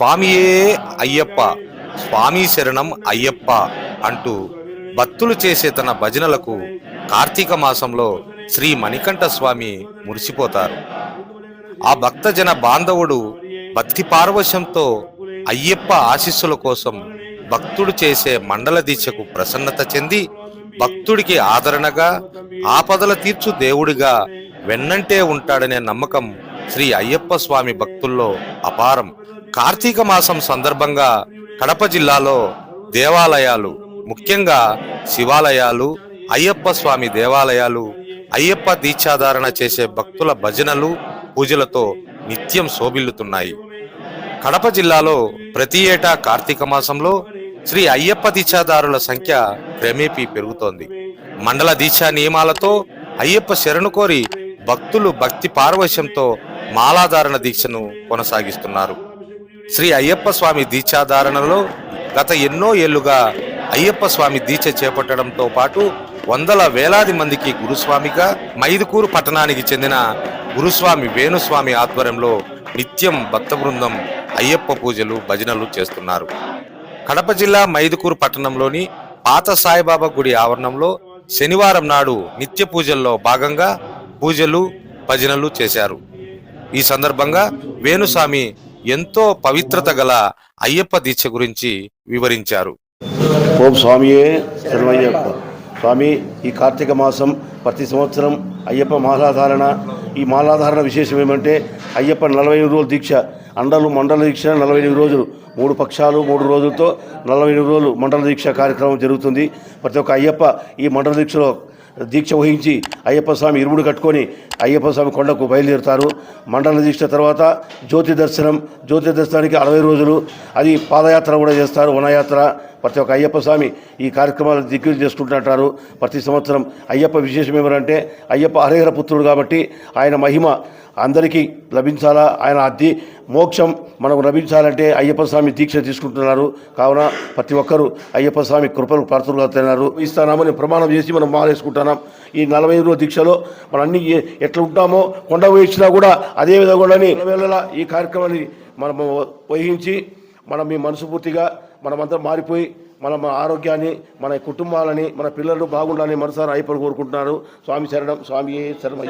స్వామియే అయ్యప్ప స్వామి శరణం అయ్యప్ప అంటూ భక్తులు చేసే తన భజనలకు కార్తీక మాసంలో శ్రీ మణికంఠ స్వామి మురిసిపోతారు. ఆ భక్తజన బాంధవుడు భక్తి పార్వశ్యంతో అయ్యప్ప ఆశీస్సుల కోసం భక్తుడు చేసే మండల దీక్షకు ప్రసన్నత చెంది భక్తుడికి ఆదరణగా ఆపదల తీర్చు దేవుడిగా వెన్నంటే ఉంటాడనే నమ్మకం శ్రీ అయ్యప్ప స్వామి భక్తుల్లో అపారం. కార్తీక మాసం సందర్భంగా కడప జిల్లాలో దేవాలయాలు ముఖ్యంగా శివాలయాలు అయ్యప్ప స్వామి దేవాలయాలు అయ్యప్ప దీక్షాధారణ చేసే భక్తుల భజనలు పూజలతో నిత్యం శోభిల్లుతున్నాయి. కడప జిల్లాలో ప్రతి ఏటా కార్తీక మాసంలో శ్రీ అయ్యప్ప దీక్షాదారుల సంఖ్య క్రమేపీ పెరుగుతోంది. మండల దీక్షా నియమాలతో అయ్యప్ప శరణు కోరి భక్తులు భక్తి పారవశ్యంతో మాలాధారణ దీక్షను కొనసాగిస్తున్నారు. శ్రీ అయ్యప్ప స్వామి దీక్షాధారణలో గత ఎన్నో ఏళ్ళుగా అయ్యప్ప స్వామి దీక్ష చేపట్టడంతో పాటు వందల వేలాది మందికి గురుస్వామిగా మైదుకూరు పట్టణానికి చెందిన గురుస్వామి వేణుస్వామి ఆధ్వర్యంలో నిత్యం భక్త బృందం అయ్యప్ప పూజలు భజనలు చేస్తున్నారు. కడప జిల్లా మైదుకూరు పట్టణంలోని పాత సాయిబాబా గుడి ఆవరణంలో శనివారం నాడు నిత్య పూజల్లో భాగంగా పూజలు భజనలు చేశారు. ఈ సందర్భంగా వేణుస్వామి ఎంతో పవిత్రత గల అయ్యప్ప దీక్ష గురించి వివరించారు. ఓం స్వామియే శరణయ్యప్ప. స్వామి ఈ కార్తీక మాసం ప్రతి సంవత్సరం అయ్యప్ప మాలాధారణ. ఈ మాలాధారణ విశేషం ఏమంటే అయ్యప్ప నలభై ఎనిమిది రోజుల దీక్ష అండలు మండల దీక్ష నలభై ఎనిమిది రోజులు. మూడు పక్షాలు మూడు రోజులతో నలభై ఎనిమిది రోజులు మండల దీక్ష కార్యక్రమం జరుగుతుంది. ప్రతి ఒక్క అయ్యప్ప ఈ మండల దీక్షలో దీక్ష వహించి అయ్యప్ప స్వామి ఇరుముడు కట్టుకొని అయ్యప్ప స్వామి కొండకు బయలుదేరుతారు. మండల దీక్ష తర్వాత జ్యోతి దర్శనం జ్యోతి దర్శనానికి అరవై రోజులు. అది పాదయాత్ర కూడా చేస్తారు వనయాత్ర. ప్రతి ఒక్క అయ్యప్ప స్వామి ఈ కార్యక్రమాలు దిగ్విజయం చేసుకుంటుంటారు ప్రతి సంవత్సరం అయ్యప్ప విశేషం ఏమంటే అయ్యప్ప హరిహర పుత్రుడు కాబట్టి ఆయన మహిమ అందరికీ లభించాలా? ఆయన అద్దీ మోక్షం మనకు లభించాలంటే అయ్యప్ప స్వామి దీక్ష తీసుకుంటున్నారు. కావున ప్రతి ఒక్కరూ అయ్యప్ప స్వామి కృపలు ప్రార్థనలు అవుతున్నారు ఇస్తానామని ప్రమాణం చేసి మనం మాలేసుకుంటున్నాం ఈ నలభై రోజుల దీక్షలో మనం అన్ని ఎట్లా ఉంటామో కొండ వేసినా కూడా అదే విధంగా ఈ కార్యక్రమాన్ని మనం వహించి మనం మీ మనసుపూర్తిగా మనమంతా మారిపోయి మన ఆరోగ్యాన్ని మన కుటుంబాలని మన పిల్లలు బాగుండాలని మనసారా అయిపోయి కోరుకుంటున్నారు. స్వామి శరణం స్వామి శరణం